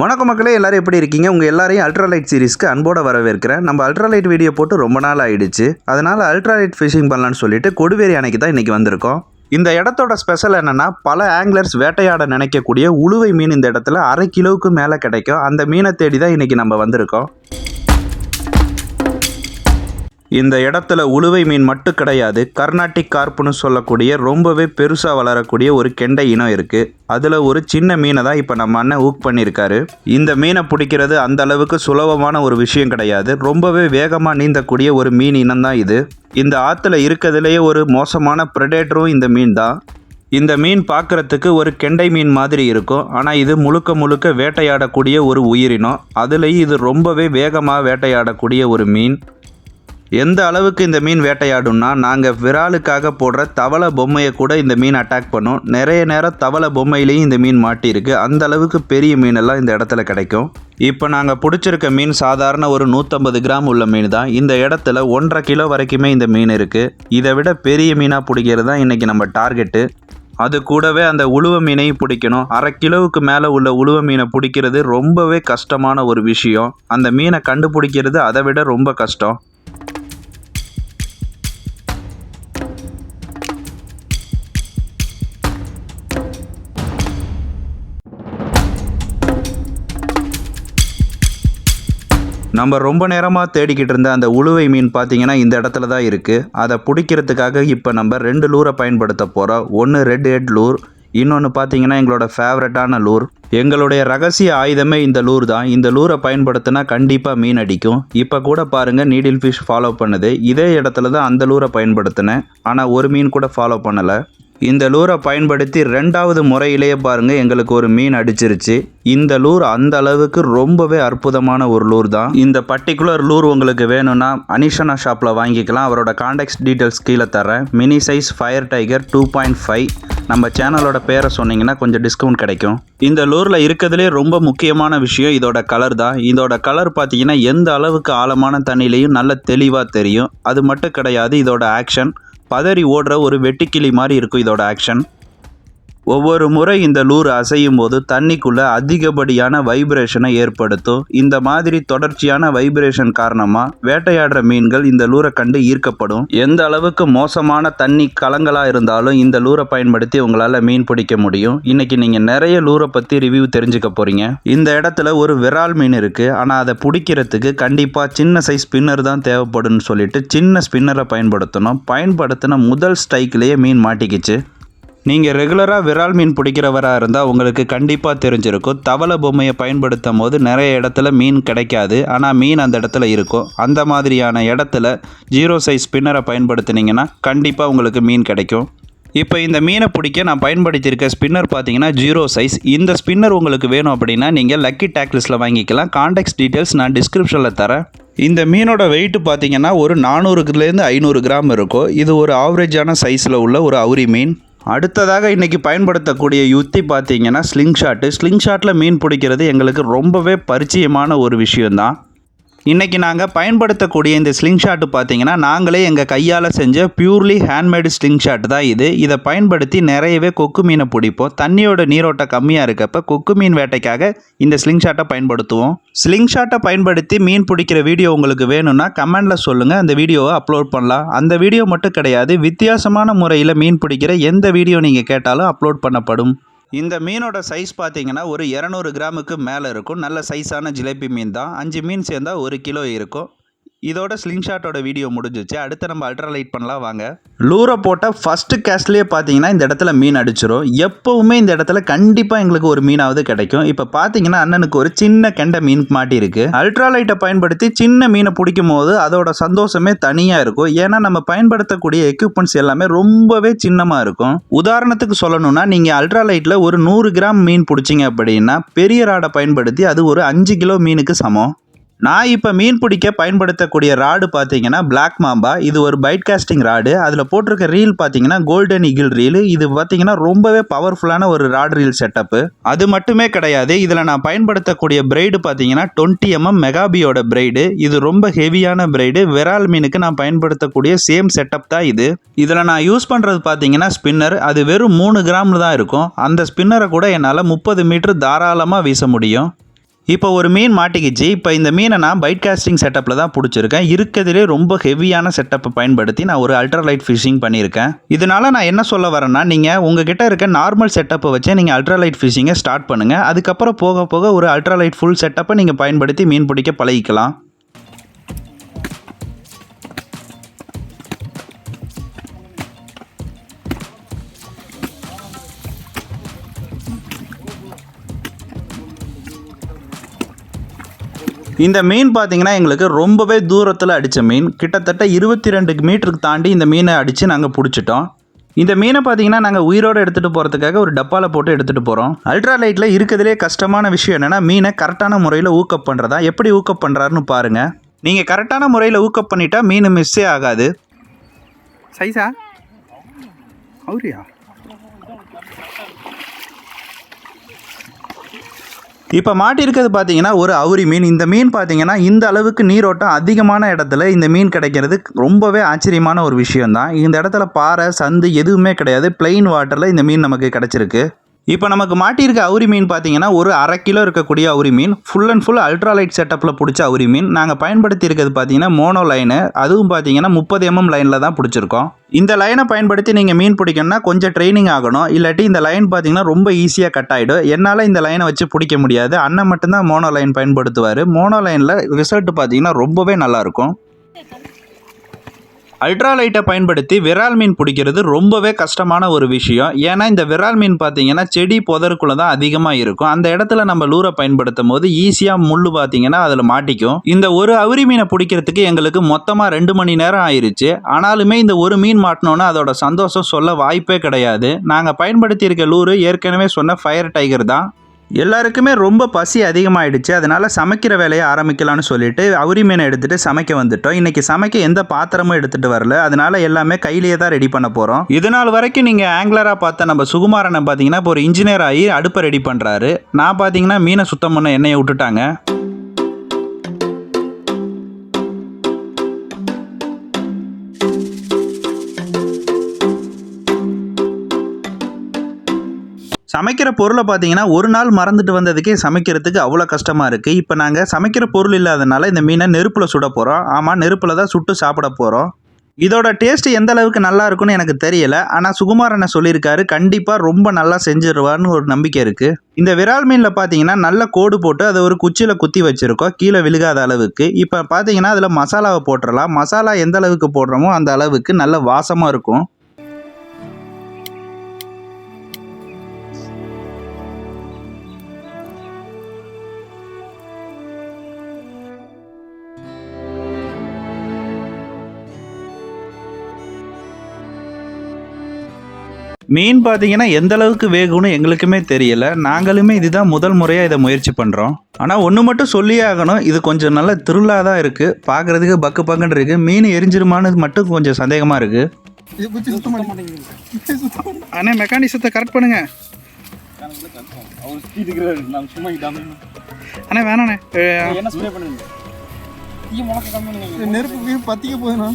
வணக்கம் மக்களே எல்லாரும் எப்படி இருக்கீங்க? உங்கள் எல்லாரையும் அல்ட்ராலைட் சீரிஸ்க்கு அன்போட வரவேற்கிறேன். நம்ம அல்ட்ராலைட் வீடியோ போட்டு ரொம்ப நாள் ஆயிடுச்சு. அதனால் அல்ட்ராலைட் ஃபிஷிங் பண்ணலான்னு சொல்லிட்டு கொடுவேரி அணைக்கு தான் இன்றைக்கி வந்திருக்கோம். இந்த இடத்தோட ஸ்பெஷல் என்னென்னா பல ஆங்கிலர்ஸ் வேட்டையாட நினைக்கக்கூடிய உளுவை மீன் இந்த இடத்துல அரை கிலோவுக்கு மேலே கிடைக்கும். அந்த மீனை தேடி தான் இன்றைக்கி நம்ம வந்திருக்கோம். இந்த இடத்துல உளுவை மீன் மட்டும் கிடையாது கர்நாட்டிக் கார்ப்புன்னு சொல்லக்கூடிய ரொம்பவே பெருசாக வளரக்கூடிய ஒரு கெண்டை இனம் இருக்குது அதில் ஒரு சின்ன மீனை தான் இப்போ நம்ம அண்ணன் ஊக் பண்ணியிருக்காரு. இந்த மீனை பிடிக்கிறது அந்த அளவுக்கு சுலபமான ஒரு விஷயம் கிடையாது. ரொம்பவே வேகமாக நீந்தக்கூடிய ஒரு மீன் இனம் தான் இது. இந்த ஆற்றுல இருக்கிறதுலேயே ஒரு மோசமான ப்ரெடேட்டரும் இந்த மீன் தான். இந்த மீன் பார்க்குறதுக்கு ஒரு கெண்டை மீன் மாதிரி இருக்கும். ஆனால் இது முழுக்க முழுக்க வேட்டையாடக்கூடிய ஒரு உயிரினம். அதுலேயும் இது ரொம்பவே வேகமாக வேட்டையாடக்கூடிய ஒரு மீன். எந்த அளவுக்கு இந்த மீன் வேட்டையாடும்னா நாங்கள் விராலுக்காக போடுற தவளை பொம்மையை கூட இந்த மீன் அட்டாக் பண்ணும். நிறைய நேரம் தவளை பொம்மையிலையும் இந்த மீன் மாட்டியிருக்கு. அந்த அளவுக்கு பெரிய மீனெல்லாம் இந்த இடத்துல கிடைக்கும். இப்போ நாங்கள் பிடிச்சிருக்க மீன் சாதாரண ஒரு நூற்றம்பது கிராம் உள்ள மீன் தான். இந்த இடத்துல ஒன்றரை கிலோ வரைக்குமே இந்த மீன் இருக்குது இதை விட பெரிய மீனாக பிடிக்கிறது தான் இன்றைக்கி நம்ம டார்கெட்டு அது கூடவே அந்த உழுவ மீனையும் பிடிக்கணும். அரை கிலோவுக்கு மேலே உள்ள உழுவ மீனை பிடிக்கிறது ரொம்பவே கஷ்டமான ஒரு விஷயம். அந்த மீனை கண்டுபிடிக்கிறது அதை விட ரொம்ப கஷ்டம். நம்ம ரொம்ப நேரமாக தேடிக்கிட்டு இருந்த அந்த உழுவை மீன் பார்த்தீங்கன்னா இந்த இடத்துல தான் இருக்குது அதை பிடிக்கிறதுக்காக இப்போ நம்ம ரெண்டு லூரை பயன்படுத்த போகிறோம் ஒன்று ரெட் ஹெட் லூர் இன்னொன்று பார்த்தீங்கன்னா எங்களோட ஃபேவரட்டான லூர். எங்களுடைய ரகசிய ஆயுதமே இந்த லூர் தான். இந்த லூரை பயன்படுத்தினா கண்டிப்பாக மீன் அடிக்கும். இப்போ கூட பாருங்கள் நீடில் ஃபிஷ் ஃபாலோ பண்ணுது. இதே இடத்துல தான் அந்த லூரை பயன்படுத்தினேன். ஆனால் ஒரு மீன் கூட ஃபாலோ பண்ணலை. இந்த லூரை பயன்படுத்தி ரெண்டாவது முறையிலேயே பாருங்க எங்களுக்கு ஒரு மீன் அடிச்சிருச்சு. இந்த லூர் அந்த அளவுக்கு ரொம்பவே அற்புதமான ஒரு லூர் தான். இந்த பர்டிகுலர் லூர் உங்களுக்கு வேணும்னா அனிஷனா ஷாப்பில் வாங்கிக்கலாம். அவரோட காண்டாக்ட் டீட்டெயில்ஸ் கீழே தரேன். Mini size fire tiger two point five. நம்ம சேனலோட பேரை சொன்னீங்கன்னா கொஞ்சம் டிஸ்கவுண்ட் கிடைக்கும். இந்த லூரில் இருக்கிறதுலே ரொம்ப முக்கியமான விஷயம் இதோட கலர் தான். இதோட கலர் பார்த்தீங்கன்னா எந்த அளவுக்கு ஆழமான தண்ணிலையும் நல்ல தெளிவாக தெரியும். அது மட்டும் கிடையாது இதோட ஆக்ஷன் பதறி ஓடுற ஒரு வெட்டுக்கிளி மாதிரி இருக்கும் இதோட ஆக்ஷன் ஒவ்வொரு முறை இந்த லூர் அசையும் போது தண்ணிக்குள்ளே அதிகப்படியான வைப்ரேஷனை ஏற்படுத்தும். இந்த மாதிரி தொடர்ச்சியான வைப்ரேஷன் காரணமாக வேட்டையாடுற மீன்கள் இந்த லூரை கண்டு ஈர்க்கப்படும். எந்த அளவுக்கு மோசமான தண்ணி கலங்களாக இருந்தாலும் இந்த லூரை பயன்படுத்தி உங்களால் மீன் பிடிக்க முடியும். இன்னைக்கு நீங்கள் நிறைய லூரை பற்றி ரிவ்யூ தெரிஞ்சுக்க போகிறீங்க இந்த இடத்துல ஒரு விரால் மீன் இருக்குது ஆனால் அதை பிடிக்கிறதுக்கு கண்டிப்பாக சின்ன சைஸ் ஸ்பின்னர் தான் தேவைப்படும்னு சொல்லிட்டு சின்ன ஸ்பின்னரை பயன்படுத்தணும். பயன்படுத்தின முதல் ஸ்ட்ரைக்லேயே மீன் மாட்டிக்கிச்சு. நீங்கள் ரெகுலராக விரால் மீன் பிடிக்கிறவராக இருந்தால் உங்களுக்கு கண்டிப்பாக தெரிஞ்சிருக்கும். தவளை பொம்மையை பயன்படுத்தும் போது நிறைய இடத்துல மீன் கிடைக்காது. ஆனால் மீன் அந்த இடத்துல இருக்கும். அந்த மாதிரியான இடத்துல ஜீரோ சைஸ் ஸ்பின்னரை பயன்படுத்துனீங்கன்னா கண்டிப்பாக உங்களுக்கு மீன் கிடைக்கும். இப்போ இந்த மீனை பிடிக்க நான் பயன்படுத்தியிருக்க ஸ்பின்னர் பார்த்தீங்கன்னா ஜீரோ சைஸ் இந்த ஸ்பின்னர் உங்களுக்கு வேணும் அப்படின்னா நீங்கள் லக்கி டேக்லிஸில் வாங்கிக்கலாம். காண்டாக்ட்ஸ் டீட்டெயில்ஸ் நான் டிஸ்கிரிப்ஷனில் தரேன். இந்த மீனோட வெயிட் பார்த்தீங்கன்னா ஒரு நானூறுலேருந்து ஐநூறு கிராம் இருக்கும். இது ஒரு ஆவரேஜான சைஸில் உள்ள ஒரு அவுரி மீன். அடுத்ததாக இன்றைக்கி பயன்படுத்தக்கூடிய யுத்தி பார்த்தீங்கன்னா ஸ்லிங் ஷாட்டு ஸ்லிங் ஷாட்டில் மீன் பிடிக்கிறது எங்களுக்கு ரொம்பவே பரிச்சயமான ஒரு விஷயந்தான் இன்றைக்கி நாங்கள் பயன்படுத்தக்கூடிய இந்த ஸ்லிங் ஷாட்டு பார்த்தீங்கன்னா நாங்களே எங்கள் கையால் செஞ்ச பியூர்லி ஹேண்ட்மேடு ஸ்லிங் ஷாட் தான் இது. இதை பயன்படுத்தி நிறையவே கொக்கு மீனை பிடிப்போம். தண்ணியோட நீரோட்டம் கம்மியாக இருக்கப்ப கொக்கு மீன் வேட்டைக்காக இந்த ஸ்லிங் ஷாட்டை பயன்படுத்துவோம். ஸ்லிங் ஷாட்டை பயன்படுத்தி மீன் பிடிக்கிற வீடியோ உங்களுக்கு வேணும்னா கமெண்டில் சொல்லுங்கள் அந்த வீடியோவை அப்லோட் பண்ணலாம். அந்த வீடியோ மட்டும் கிடையாது வித்தியாசமான முறையில் மீன் பிடிக்கிற எந்த வீடியோ நீங்கள் கேட்டாலும் அப்லோட் பண்ணப்படும். இந்த மீனோட சைஸ் பார்த்தீங்கன்னா ஒரு இரநூறு கிராமுக்கு மேலே இருக்கும். நல்ல சைஸான ஜிலேபி மீன் தான். அஞ்சு மீன் சேர்ந்தால் ஒரு கிலோ இருக்கும். இதோட ஸ்லிங்ஷாட்டோட வீடியோ முடிஞ்சிச்சு. அடுத்து நம்ம அல்ட்ராலைட் பண்ணலாம் வாங்க. லூரை போட்ட ஃபஸ்ட்டு கேஸ்ட்லேயே பார்த்தீங்கன்னா இந்த இடத்துல மீன் அடிச்சிடும் எப்போவுமே இந்த இடத்துல கண்டிப்பாக எங்களுக்கு ஒரு மீனாவது கிடைக்கும். இப்போ பார்த்தீங்கன்னா அண்ணனுக்கு ஒரு சின்ன கெண்டை மீன் மாட்டியிருக்கு. அல்ட்ராலைட்டை பயன்படுத்தி சின்ன மீனை பிடிக்கும் போது அதோட சந்தோஷமே தனியாக இருக்கும். ஏன்னா நம்ம பயன்படுத்தக்கூடிய எக்யூப்மெண்ட்ஸ் எல்லாமே ரொம்பவே சின்னமாக இருக்கும். உதாரணத்துக்கு சொல்லணும்னா நீங்கள் அல்ட்ராலைட்டில் ஒரு நூறு கிராம் மீன் பிடிச்சிங்க அப்படின்னா பெரிய ராடை பயன்படுத்தி அது ஒரு அஞ்சு கிலோ மீனுக்கு சமம். நான் இப்போ மீன் பிடிக்க பயன்படுத்தக்கூடிய ராடு பார்த்தீங்கன்னா பிளாக் மாம்பா இது ஒரு பைட் காஸ்டிங் ராடு. அதில் போட்டிருக்க ரீல் பார்த்தீங்கன்னா கோல்டன் ஈகிள் ரீல் இது பார்த்தீங்கன்னா ரொம்பவே பவர்ஃபுல்லான ஒரு ராட் ரீல் செட்டப்பு அது மட்டுமே கிடையாது. இதில் நான் பயன்படுத்தக்கூடிய பிரைடு பார்த்தீங்கன்னா டுவெண்ட்டி எம்எம் மெகாபியோட பிரைடு இது ரொம்ப ஹெவியான பிரைடு விரால் மீனுக்கு நான் பயன்படுத்தக்கூடிய சேம் செட்டப் தான் இது. இதில் நான் யூஸ் பண்ணுறது பார்த்தீங்கன்னா ஸ்பின்னர் அது வெறும் மூணு கிராமில் தான் இருக்கும். அந்த ஸ்பின்னரை கூட என்னால் முப்பது மீட்டர் தாராளமாக வீச முடியும். இப்போ ஒரு மீன் மாட்டிக்கிச்சு. இப்போ இந்த மீனை நான் பைட் காஸ்டிங் செட்டப்பில் தான் பிடிச்சிருக்கேன். இருக்கிறதுலே ரொம்ப ஹெவியான செட்டப்பை பயன்படுத்தி நான் ஒரு அல்ட்ராலைட் ஃபிஷிங் பண்ணியிருக்கேன். இதனால் நான் என்ன சொல்ல வரேன்னா நீங்கள் உங்ககிட்ட இருக்க நார்மல் செட்டப்பை வச்சு நீங்கள் அல்ட்ராலைட் ஃபிஷிங்கை ஸ்டார்ட் பண்ணுங்கள் அதுக்கப்புறம் போக போக ஒரு அல்ட்ராலைட் ஃபுல் செட்டப்பை நீங்கள் பயன்படுத்தி மீன் பிடிக்க பழகிக்கலாம். இந்த மீன் பார்த்தீங்கன்னா எங்களுக்கு ரொம்பவே தூரத்தில் அடித்த மீன். கிட்டத்தட்ட இருபத்தி ரெண்டு மீட்டருக்கு தாண்டி இந்த மீனை அடித்து நாங்கள் பிடிச்சிட்டோம். இந்த மீனை பார்த்தீங்கன்னா நாங்கள் உயிரோடு எடுத்துகிட்டு போகிறதுக்காக ஒரு டப்பாவில் போட்டு எடுத்துகிட்டு போகிறோம் அல்ட்ரா லைட்டில் இருக்கிறதுலே கஷ்டமான விஷயம் என்னென்னா மீனை கரெக்டான முறையில் ஊக்கப் பண்ணுறதா எப்படி ஊக்கப் பண்ணுறாருன்னு பாருங்கள் நீங்கள் கரெக்டான முறையில் ஊக்கப் பண்ணிட்டா மீன் மிஸ்ஸே ஆகாது. சைஸா அவரியா? இப்போ மாட்டியிருக்கிறது பார்த்தீங்கன்னா ஒரு அவுரி மீன். இந்த மீன் பார்த்தீங்கன்னா இந்த அளவுக்கு நீரோட்டம் அதிகமான இடத்துல இந்த மீன் கிடைக்கிறது ரொம்பவே ஆச்சரியமான ஒரு விஷயம்தான். இந்த இடத்துல பாறை சந்து எதுவுமே கிடையாது. பிளெயின் வாட்டரில் இந்த மீன் நமக்கு கிடைச்சிருக்கு. இப்போ நமக்கு மாட்டியிருக்க அவுரி மீன் பார்த்தீங்கன்னா ஒரு அரை கிலோ இருக்கக்கூடிய அவுரி மீன் ஃபுல் அண்ட் ஃபுல் அல்ட்ராலைட் செட்டப்பில் பிடிச்ச அவுரி மீன். நாங்கள் பயன்படுத்தி இருக்கிறது பார்த்தீங்கன்னா மோனோ லைனு அதுவும் பார்த்தீங்கன்னா முப்பது எம்எம் லைனில் தான் பிடிச்சிருக்கோம். இந்த லைனை பயன்படுத்தி நீங்கள் மீன் பிடிக்கணும்னா கொஞ்சம் ட்ரைனிங் ஆகணும். இல்லாட்டி இந்த லைன் பார்த்தீங்கன்னா ரொம்ப ஈஸியாக கட் ஆகிடும் என்னால் இந்த லைனை வச்சு பிடிக்க முடியாது. அண்ணன் மட்டும்தான் மோனோ லைன் பயன்படுத்துவார். மோனோ லைனில் ரிசல்ட் பார்த்தீங்கன்னா ரொம்பவே நல்லாயிருக்கும் அல்ட்ரா லைட்டை பயன்படுத்தி விரால் மீன் பிடிக்கிறது ரொம்பவே கஷ்டமான ஒரு விஷயம். ஏன்னா இந்த விரால் மீன் பார்த்தீங்கன்னா செடி புதருக்குள்ளே தான் அதிகமாக இருக்கும். அந்த இடத்துல நம்ம லூரை பயன்படுத்தும் போது ஈஸியாக முள் பார்த்தீங்கன்னா அதில் மாட்டிக்கும். இந்த ஒரு அவுரி மீனை பிடிக்கிறதுக்கு எங்களுக்கு மொத்தமாக ரெண்டு மணி நேரம் ஆயிருச்சு. ஆனாலுமே இந்த ஒரு மீன் மாட்டினோன்னா அதோட சந்தோஷம் சொல்ல வாய்ப்பே கிடையாது. நாங்கள் பயன்படுத்தியிருக்க லூரு ஏற்கனவே சொன்ன ஃபயர் டைகர் தான். எல்லாருக்குமே ரொம்ப பசி அதிகமாயிடுச்சு. அதனால சமைக்கிற வேலையை ஆரம்பிக்கலாம்னு சொல்லிட்டு அவுரி மீனை எடுத்துட்டு சமைக்க வந்துட்டோம். இன்னைக்கு சமைக்க எந்த பாத்திரமும் எடுத்துட்டு வரல. அதனால எல்லாமே கையிலேயே தான் ரெடி பண்ண போறோம். இது நாள் வரைக்கும் நீங்க ஆங்கிலரா பார்த்த நம்ம சுகுமாரனை பார்த்தீங்கன்னா இப்போ ஒரு இன்ஜினியர் ஆகி அடுப்பை ரெடி பண்றாரு. நான் பார்த்தீங்கன்னா மீனை சுத்தம் பண்ண எண்ணெயை விட்டுட்டாங்க. சமைக்கிற பொருளை பார்த்தீங்கன்னா ஒரு நாள் மறந்துட்டு வந்ததுக்கே சமைக்கிறதுக்கு அவ்வளோ கஷ்டமாக இருக்குது இப்போ நாங்கள் சமைக்கிற பொருள் இல்லாதனால இந்த மீனை நெருப்பில் சுட போகிறோம் ஆமாம் நெருப்பில் தான் சுட்டு சாப்பிட போகிறோம் இதோட டேஸ்ட் எந்த அளவுக்கு நல்லா இருக்கும்னு எனக்கு தெரியல. ஆனால் சுகுமாரனை சொல்லியிருக்காரு கண்டிப்பாக ரொம்ப நல்லா செஞ்சிருவான்னு ஒரு நம்பிக்கை இருக்குது இந்த விரால் மீனில் பார்த்தீங்கன்னா நல்ல கோடு போட்டு அதை ஒரு குச்சியில் குத்தி வச்சுருக்கோம். கீழே விழுகாத அளவுக்கு. இப்போ பார்த்தீங்கன்னா அதில் மசாலாவை போட்டுடலாம் மசாலா எந்த அளவுக்கு போடுறோமோ அந்த அளவுக்கு நல்ல வாசமாக இருக்கும். மீன் பார்த்தீங்கன்னா எந்த அளவுக்கு வேகும்னு எங்களுக்குமே தெரியல. நாங்களுமே இதுதான் முதல் முறையாக இதை முயற்சி பண்ணுறோம் ஆனால் ஒன்று மட்டும் சொல்லியே ஆகணும். இது கொஞ்சம் நல்ல திருவிழா தான் இருக்குது பார்க்குறதுக்கு பக்கு பக்குன்னு இருக்குது மீன் எரிஞ்சிருமான்னு மட்டும் கொஞ்சம் சந்தேகமாக இருக்குது இது குச்சி சுத்தம் பண்ணி அண்ணே மெக்கானிசத்தை கரெக்ட் பண்ணுங்க அவர் சுத்திட்டு நான் சும்மா இதாம அண்ணே வேணாண்ணே நெருப்பு பத்திக்க போதுண்ணா.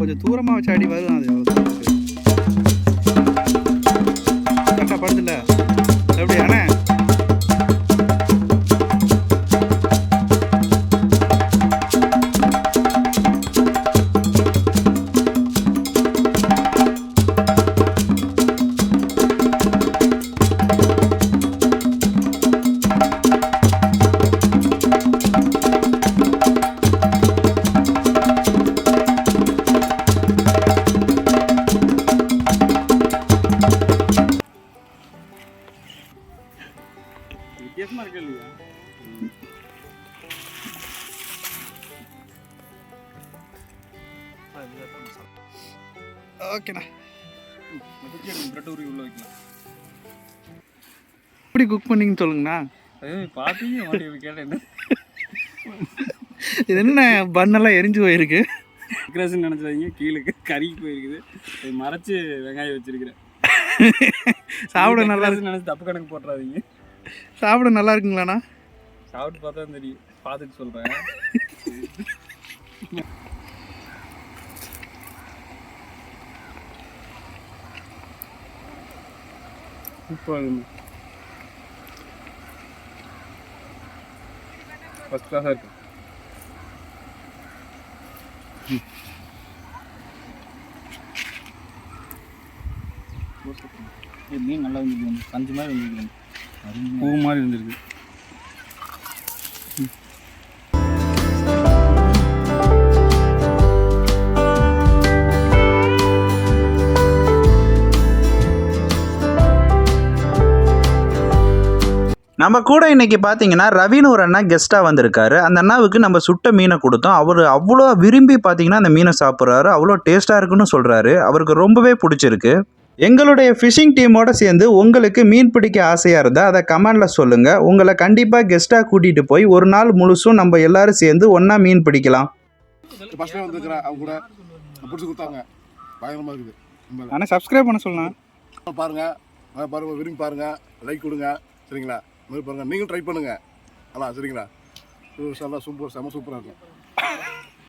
கொஞ்சம் தூரமாக வச்சு அடி வரும் அது. படத்துல. ஓகேண்ணா. பிரெட் உருவி உள்ள வைக்கலாம் எப்படி குக் பண்ணீங்கன்னு சொல்லுங்கண்ணா மாட்டி கேட்டேன் இது என்ன பண்ணெல்லாம் எரிஞ்சு போயிருக்கு? கிரேசன் நினைச்சாதீங்க கீழே கறிக்கு போயிருக்குது. இது மறைச்சு வெங்காயம் வச்சிருக்கிறேன். சாப்பிட நல்லா decoration நினைச்சு தப்பு கணக்கு போட்டுறாதீங்க. சாப்பிட நல்லா இருக்குங்களாண்ணா? சாப்பிட்டு பார்த்தா தான் தெரியும். பார்த்துட்டு சூப்பராக இருக்குங்க ஃபஸ்ட் கிளாஸாக இருக்கு. மீன் நல்லா இருந்துருக்கு கஞ்சி மாதிரி இருந்துருக்கு பூ மாதிரி இருந்திருக்கு நம்ம கூட இன்னைக்கு பார்த்தீங்கன்னா ரவின்னு ஒரு அண்ணா கெஸ்ட்டாக வந்திருக்காரு. அந்த அண்ணாவுக்கு நம்ம சுட்ட மீனை கொடுத்தோம். அவர் அவ்வளோ விரும்பி பார்த்தீங்கன்னா அந்த மீனை சாப்பிட்றாரு. அவ்வளோ டேஸ்ட்டாக இருக்குன்னு சொல்கிறாரு அவருக்கு ரொம்பவே பிடிச்சிருக்கு. எங்களுடைய ஃபிஷிங் டீமோட சேர்ந்து உங்களுக்கு மீன் பிடிக்க ஆசையாக இருந்தால் அதை கமெண்டில் சொல்லுங்கள் உங்களை கண்டிப்பாக கெஸ்ட்டாக கூட்டிகிட்டு போய் ஒரு நாள் முழுசும் நம்ம எல்லாரும் சேர்ந்து ஒன்றா மீன் பிடிக்கலாம். அண்ணா சப்ஸ்கிரைப் பண்ண சொல்லலாம் பாருங்க. ஆ, பாருங்க. விரும்பி பாருங்க. லைக் கொடுங்க. சரிங்களா? மாதிரி பாருங்கள் நீங்களும் ட்ரை பண்ணுங்கள் அண்ணா சரிங்களா? சூப்பர் செம சூப்பராக இருக்கும்.